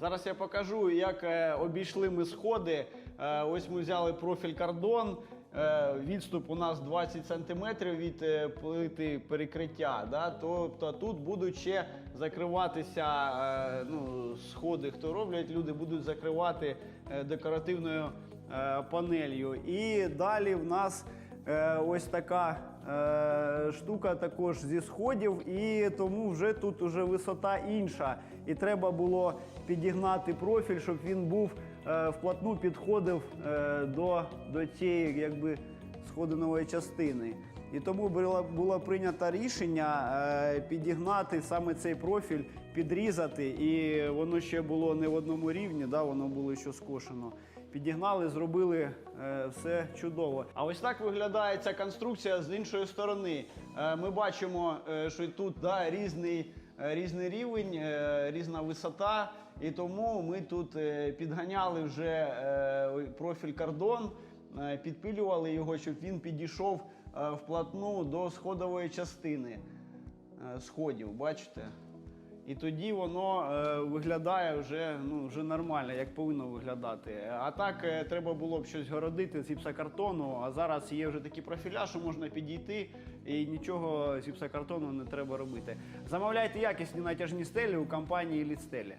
Зараз я покажу, як е, обійшли ми сходи. Е, ось ми взяли профіль кордон. Е, відступ у нас 20 см від плити перекриття. Да? Тобто тут будуть ще закриватися ну, сходи, хто роблять, люди будуть закривати декоративною панелью. І далі в нас ось така е, штука також зі сходів, і тому вже тут уже висота інша. І треба було підігнати профіль, щоб він був е, вплотну підходив е, до, до цієї якби, сходинової частини. І тому було, було прийнято рішення е, підігнати саме цей профіль, підрізати, і воно ще було не в одному рівні, да, воно було ще скошено. Підігнали, зробили е, все чудово. А ось так виглядає ця конструкція з іншої сторони. Е, ми бачимо, що тут да, різний, різний рівень, різна висота. І тому ми тут підганяли вже профіль кордон, підпилювали його, щоб він підійшов е, вплотну до сходової частини е, сходів. Бачите? І тоді воно е, виглядає вже, ну, вже нормально, як повинно виглядати. А так е, треба було б щось городити з гіпсокартону, а зараз є вже такі профіля, що можна підійти і нічого з гіпсокартону не треба робити. Замовляйте якісні натяжні стелі у компанії Лідстелі.